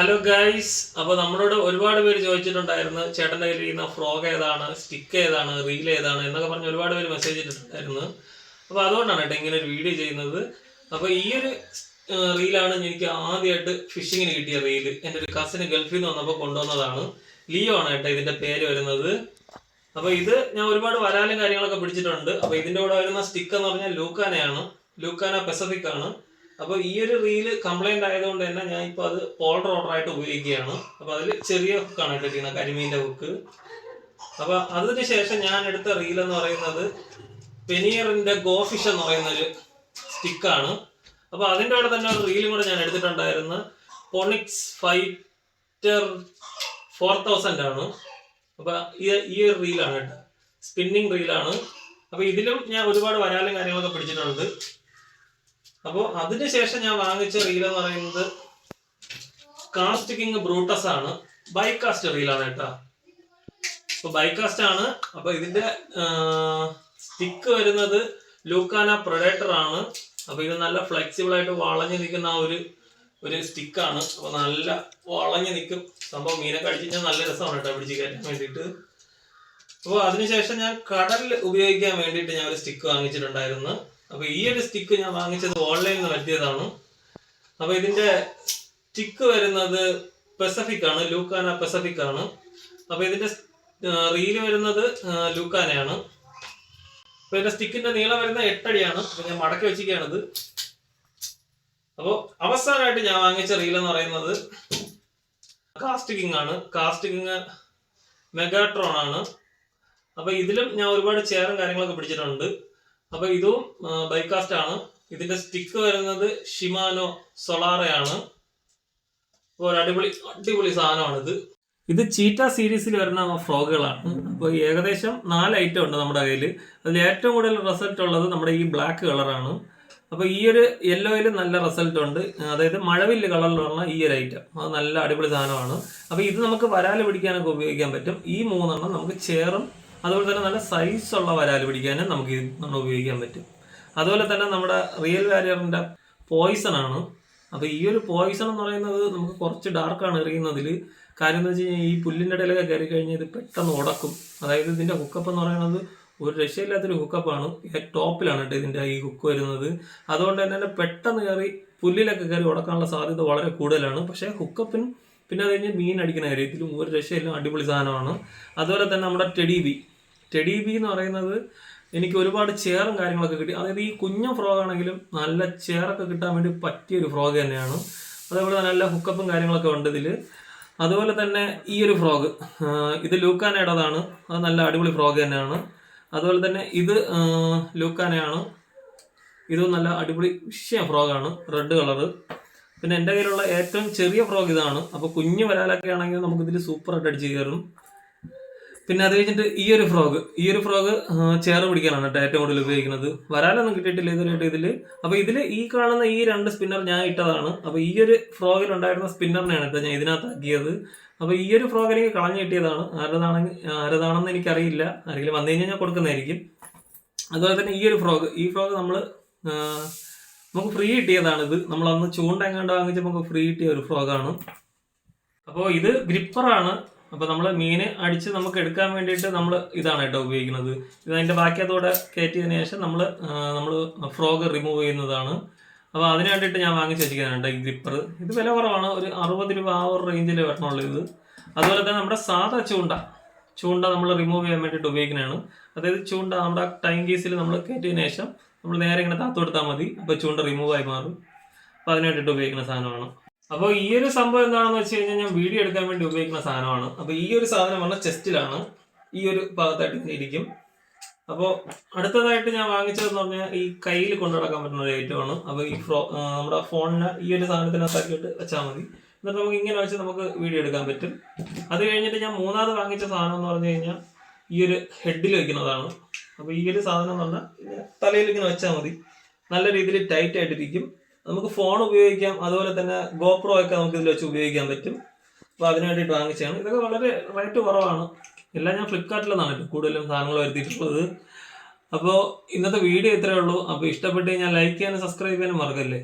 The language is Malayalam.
ഹലോ ഗൈസ് അപ്പോൾ നമ്മളോട് ഒരുപാട് പേര് ചോദിച്ചിട്ടുണ്ടായിരുന്നു ചേട്ടന്റെ കയ്യിൽ ഇരിക്കുന്ന ഫ്രോഗ് ഏതാണ് സ്റ്റിക്ക് ഏതാണ് റീൽ ഏതാണ് എന്നൊക്കെ പറഞ്ഞ് ഒരുപാട് പേര് മെസ്സേജ് ഇട്ടിട്ടുണ്ടായിരുന്നു. അപ്പോൾ അതുകൊണ്ടാണ് കേട്ടോ ഇങ്ങനെ ഒരു വീഡിയോ ചെയ്യുന്നത്. അപ്പോൾ ഈ ഒരു റീലാണ് എനിക്ക് ആദ്യമായിട്ട് ഫിഷിങ്ങിന് കിട്ടിയ റീൽ എന്റെ ഒരു കസിന് ഗൾഫിൽ നിന്ന് വന്നപ്പോൾ കൊണ്ടുവന്നതാണ്. ലിയോ ആണ് കേട്ടോ ഇതിന്റെ പേര് വരുന്നത്. അപ്പോൾ ഇത് ഞാൻ ഒരുപാട് വരാലും കാര്യങ്ങളൊക്കെ പിടിച്ചിട്ടുണ്ട്. അപ്പോൾ ഇതിന്റെ കൂടെ വരുന്ന സ്റ്റിക്ക് എന്ന് പറഞ്ഞാൽ ലൂക്കാനയാണ്. ലൂക്കാന പെസഫിക് ആണ്. അപ്പോൾ ഈ ഒരു റീൽ കംപ്ലൈന്റ് ആയതുകൊണ്ട് തന്നെ ഞാൻ ഇപ്പോൾ അത് ഓർഡർ ഓർഡർ ആയിട്ട് ഉപയോഗിക്കുകയാണ്. അപ്പോൾ അതിൽ ചെറിയ ഹുക്കാണ് ഇട്ടിരിക്കുന്നത് കരിമീന്റെ ഹുക്ക് അപ്പോൾ അതിന് ശേഷം ഞാൻ എടുത്ത റീൽ എന്ന് പറയുന്നത് പെനിയറിന്റെ ഗോഫിഷ് എന്ന് പറയുന്ന ഒരു സ്റ്റിക്കാണ് അപ്പോൾ അതിന്റെ കൂടെ തന്നെ ഒരു റീലും കൂടെ ഞാൻ എടുത്തിട്ടുണ്ടായിരുന്നു. പൊണിക്സ് ഫൈറ്റർ ഫോർ തൗസൻഡ് ആണ്. അപ്പോൾ ഈ ഈ ഒരു റീലാണ് കേട്ടോ. സ്പിന്നിങ് റീലാണ് അപ്പോൾ ഇതിലും ഞാൻ ഒരുപാട് വരാലും കാര്യങ്ങളൊക്കെ പിടിച്ചിട്ടുണ്ട്. അപ്പോൾ അതിനുശേഷം ഞാൻ വാങ്ങിച്ച റീൽ എന്ന് പറയുന്നത് കാസ്റ്റ് കിങ് ബ്രൂട്ടസ് ആണ് ബൈക്കാസ്റ്റ് റീലാണ് കേട്ടോ. അപ്പൊ ബൈക്കാസ്റ്റ് ആണ്. അപ്പൊ ഇതിന്റെ സ്റ്റിക്ക് വരുന്നത് ലൂക്കാന പ്രൊഡേറ്റർ ആണ്. അപ്പൊ ഇത് നല്ല ഫ്ലെക്സിബിൾ ആയിട്ട് വളഞ്ഞു നിൽക്കുന്ന ഒരു ഒരു സ്റ്റിക്കാണ് അപ്പൊ നല്ല വളഞ്ഞു നിൽക്കും. സംഭവം മീനൊക്കെ അടിച്ച് കഴിഞ്ഞാൽ നല്ല രസമാണ് കേട്ടോ പിടിച്ച് കയറ്റാൻ വേണ്ടിയിട്ട്. അപ്പോൾ അതിനുശേഷം ഞാൻ കടലിൽ ഉപയോഗിക്കാൻ വേണ്ടിയിട്ട് ഞാൻ ഒരു സ്റ്റിക്ക് വാങ്ങിച്ചിട്ടുണ്ടായിരുന്നു. അപ്പൊ ഈ ഒരു സ്റ്റിക്ക് ഞാൻ വാങ്ങിച്ചത് ഓൺലൈനിൽ നിന്ന് വരുത്തിയതാണ് അപ്പൊ ഇതിന്റെ സ്റ്റിക്ക് വരുന്നത് പെസഫിക് ആണ് ലൂക്കാന പെസഫിക് ആണ്. അപ്പൊ ഇതിന്റെ റീൽ വരുന്നത് ലൂക്കാനയാണ് അപ്പൊ ഇതിന്റെ സ്റ്റിക്കിന്റെ നീളം വരുന്ന എട്ടടിയാണ്. അപ്പൊ ഞാൻ മടക്കി വെച്ചിരിക്കുകയാണിത്. അപ്പോൾ അവസാനമായിട്ട് ഞാൻ വാങ്ങിച്ച റീൽ എന്ന് പറയുന്നത് കാസ്റ്റ് കിങ് ആണ് കാസ്റ്റ് കിങ് മെഗാട്രോൺ ആണ്. അപ്പൊ ഇതിലും ഞാൻ ഒരുപാട് ചെയറും കാര്യങ്ങളൊക്കെ പിടിച്ചിട്ടുണ്ട്. അപ്പൊ ഇതും ബൈക്കാസ്റ്റ് ആണ്. ഇതിന്റെ സ്റ്റിക്ക് വരുന്നത് ഷിമാനോ സൊളാറയാണ് ഒരു അടിപൊളി അടിപൊളി സാധനമാണിത്. ഇത് ചീറ്റ സീരീസിൽ വരുന്ന ഫ്രോഗുകളാണ്. അപ്പോൾ ഏകദേശം നാല് ഐറ്റം ഉണ്ട് നമ്മുടെ കയ്യിൽ അതിൽ ഏറ്റവും കൂടുതൽ റിസൾട്ട് ഉള്ളത് നമ്മുടെ ഈ ബ്ലാക്ക് കളറാണ് അപ്പോൾ ഈ ഒരു യെല്ലോയിൽ നല്ല റിസൾട്ട് ഉണ്ട്. അതായത് മഴവില്ല് കളറിലുള്ള ഈ ഒരു ഐറ്റം അത് നല്ല അടിപൊളി സാധനമാണ്. അപ്പോൾ ഇത് നമുക്ക് വരാൽ പിടിക്കാനൊക്കെ ഉപയോഗിക്കാൻ പറ്റും. ഈ മൂന്നെണ്ണം നമുക്ക് ചേറും അതുപോലെ തന്നെ നല്ല സൈസ് ഉള്ള വരാൽ പിടിക്കാനും നമുക്ക് നമ്മൾ ഉപയോഗിക്കാൻ പറ്റും. അതുപോലെ തന്നെ നമ്മുടെ റിയൽ വാരിയറിന്റെ പോയിസൺ ആണ്. അപ്പോൾ ഈ ഒരു പോയിസൺ എന്ന് പറയുന്നത് നമുക്ക് കുറച്ച് ഡാർക്കാണ് എറിയുന്നതിൽ കാര്യം എന്ന് വെച്ച് കഴിഞ്ഞാൽ ഈ പുല്ലിന്റെ ഇടയിലൊക്കെ കയറി കഴിഞ്ഞാൽ ഇത് പെട്ടെന്ന് ഉടക്കും. അതായത് ഇതിന്റെ ഹുക്കപ്പ് എന്ന് പറയുന്നത് ഒരു രക്ഷയില്ലാത്തൊരു ഹുക്കപ്പാണ് ടോപ്പിലാണ് കേട്ടോ ഇതിന്റെ ഈ ഹുക്ക് വരുന്നത്. അതുകൊണ്ട് തന്നെ പെട്ടെന്ന് കയറി പുല്ലിലൊക്കെ കയറി ഉടക്കാനുള്ള സാധ്യത വളരെ കൂടുതലാണ്. പക്ഷേ ഹുക്കപ്പിനും പിന്നെ അത് കഴിഞ്ഞ് മീൻ അടിക്കുന്ന കാര്യത്തിലും ഒരു രക്ഷയിലും അടിപൊളി സാധനമാണ്. അതുപോലെ തന്നെ നമ്മുടെ ടെഡി ബി ടെഡി ബി എന്ന് പറയുന്നത് എനിക്ക് ഒരുപാട് ചെയറും കാര്യങ്ങളൊക്കെ കിട്ടി. അതായത് ഈ കുഞ്ഞ ഫ്രോഗ് ആണെങ്കിലും നല്ല ചെയറൊക്കെ കിട്ടാൻ വേണ്ടി പറ്റിയ ഒരു ഫ്രോഗ് തന്നെയാണ്. അതേപോലെ തന്നെ നല്ല ഹുക്കപ്പും കാര്യങ്ങളൊക്കെ ഉണ്ട് ഇതിൽ അതുപോലെ തന്നെ ഈ ഒരു ഫ്രോഗ് ഇത് ലൂക്കാനയുടേതാണ്. അത് നല്ല അടിപൊളി ഫ്രോഗ് തന്നെയാണ്. അതുപോലെ തന്നെ ഇത് ലൂക്കാനയാണ്. ഇത് നല്ല അടിപൊളി വിഷയ ഫ്രോഗാണ് റെഡ് കളറ് പിന്നെ എന്റെ കയ്യിലുള്ള ഏറ്റവും ചെറിയ ഫ്രോഗ് ഇതാണ്. അപ്പോൾ കുഞ്ഞു വരാലൊക്കെ ആണെങ്കിൽ നമുക്കിതിൽ സൂപ്പറായിട്ട് അടിച്ച് കയറും. പിന്നെ അത് കഴിഞ്ഞിട്ട് ഈ ഒരു ഫ്രോഗ് ഈ ഒരു ഫ്രോഗ് ചേറ് പിടിക്കാനാണ് കേട്ടോ ഏറ്റവും കൂടുതൽ ഉപയോഗിക്കുന്നത്. വരാലൊന്നും കിട്ടിയിട്ടില്ല ഇതുവരെയായിട്ട് ഇതിൽ. അപ്പോൾ ഇതിൽ ഈ കാണുന്ന ഈ രണ്ട് സ്പിന്നർ ഞാൻ ഇട്ടതാണ്. അപ്പോൾ ഈ ഒരു ഫ്രോഗിൽ ഉണ്ടായിരുന്ന സ്പിന്നറിനെയാണ് കേട്ടോ ഞാൻ ഇതിനകത്ത് ആക്കിയത്. അപ്പോൾ ഈ ഒരു ഫ്രോഗ് എനിക്ക് കളഞ്ഞു കിട്ടിയതാണ്. ആരതാണെങ്കിൽ ആരതാണെന്ന് എനിക്കറിയില്ല. ആരെങ്കിലും വന്നു കഴിഞ്ഞാൽ ഞാൻ കൊടുക്കുന്നതായിരിക്കും. അതുപോലെ തന്നെ ഈ ഒരു ഫ്രോഗ് ഈ ഫ്രോഗ് നമ്മൾ നമുക്ക് ഫ്രീ കിട്ടിയതാണ് ഇത്. നമ്മൾ അന്ന് ചൂണ്ട എങ്ങാണ്ട് വാങ്ങിച്ച് നമുക്ക് ഫ്രീ കിട്ടിയ ഒരു ഫ്രോഗാണ് അപ്പോൾ ഇത് ഗ്രിപ്പറാണ് അപ്പോൾ നമ്മൾ മീൻ അടിച്ച് നമുക്ക് എടുക്കാൻ വേണ്ടിയിട്ട് നമ്മൾ ഇതാണ് കേട്ടോ ഉപയോഗിക്കുന്നത്. ഇത് അതിന്റെ ബാക്കി അതോടെ കയറ്റിയതിന് ശേഷം നമ്മൾ നമ്മൾ ഫ്രോഗ് റിമൂവ് ചെയ്യുന്നതാണ്. അപ്പോൾ അതിന് വേണ്ടിയിട്ട് ഞാൻ വാങ്ങിച്ച് വെച്ചിരിക്കുന്നതാണ് ഈ ഗ്രിപ്പർ ഇത് വില കുറവാണ്. ഒരു അറുപത് രൂപ ആ ഒരു റേഞ്ചിൽ വരണുള്ളൂ ഇത്. അതുപോലെ തന്നെ നമ്മുടെ സാധാ ചൂണ്ട. ചൂണ്ട നമ്മൾ റിമൂവ് ചെയ്യാൻ വേണ്ടിയിട്ട് ഉപയോഗിക്കുന്നതാണ്. അതായത് ചൂണ്ട നമ്മുടെ ടൈം കേസിൽ നമ്മൾ കയറ്റിയതിന് ശേഷം നമ്മൾ നേരെ ഇങ്ങനെ താത്തു കൊടുത്താൽ മതി. അപ്പോൾ ചൂണ്ട റിമൂവ് ആയി മാറും. അപ്പോൾ അതിന് വേണ്ടിയിട്ട് ഉപയോഗിക്കുന്ന സാധനമാണ്. അപ്പോൾ ഈ ഒരു സംഭവം എന്താണെന്ന് വെച്ച് കഴിഞ്ഞാൽ ഞാൻ വീഡിയോ എടുക്കാൻ വേണ്ടി ഉപയോഗിക്കുന്ന സാധനമാണ്. അപ്പോൾ ഈ ഒരു സാധനം പറഞ്ഞാൽ ചെസ്റ്റിലാണ്. ഈ ഒരു ഭാഗത്തായിട്ട് ഇരിക്കും. അപ്പോൾ അടുത്തതായിട്ട് ഞാൻ വാങ്ങിച്ചതെന്ന് പറഞ്ഞാൽ ഈ കയ്യിൽ കൊണ്ടു നടക്കാൻ പറ്റുന്ന ഒരു ഐറ്റമാണ് അപ്പോൾ ഈ ഫ്രോ നമ്മുടെ ഫോണിന് ഈ ഒരു സാധനത്തിനകത്താക്കിയിട്ട് വെച്ചാൽ മതി. എന്നിട്ട് നമുക്ക് ഇങ്ങനെ വെച്ച് നമുക്ക് വീഡിയോ എടുക്കാൻ പറ്റും. അത് കഴിഞ്ഞിട്ട് ഞാൻ മൂന്നാമത് വാങ്ങിച്ച സാധനം എന്ന് പറഞ്ഞു കഴിഞ്ഞാൽ ഈ ഒരു ഹെഡിൽ വെക്കുന്നതാണ്. അപ്പോൾ ഈ ഒരു സാധനം എന്ന് പറഞ്ഞാൽ തലയിൽ ഇങ്ങനെ വെച്ചാൽ മതി. നല്ല രീതിയിൽ ടൈറ്റ് ആയിട്ടിരിക്കും. നമുക്ക് ഫോൺ ഉപയോഗിക്കാം അതുപോലെ തന്നെ ഗോപ്രോ ഒക്കെ നമുക്ക് ഇതിൽ വെച്ച് ഉപയോഗിക്കാൻ പറ്റും. അപ്പോൾ അതിനു വേണ്ടിയിട്ട് വാങ്ങിച്ചതാണ്. ഇതൊക്കെ വളരെ റേറ്റ് കുറവാണ്. എല്ലാം ഞാൻ കേട്ടോ കൂടുതലും സാധനങ്ങൾ വരുത്തിയിട്ടുള്ളത്. അപ്പോൾ ഇന്നത്തെ വീഡിയോ ഇത്രയേ ഉള്ളൂ. അപ്പോൾ ഇഷ്ടപ്പെട്ട് കഴിഞ്ഞാൽ ലൈക്ക് ചെയ്യാനും സബ്സ്ക്രൈബ് ചെയ്യാനും മറക്കല്ലേ?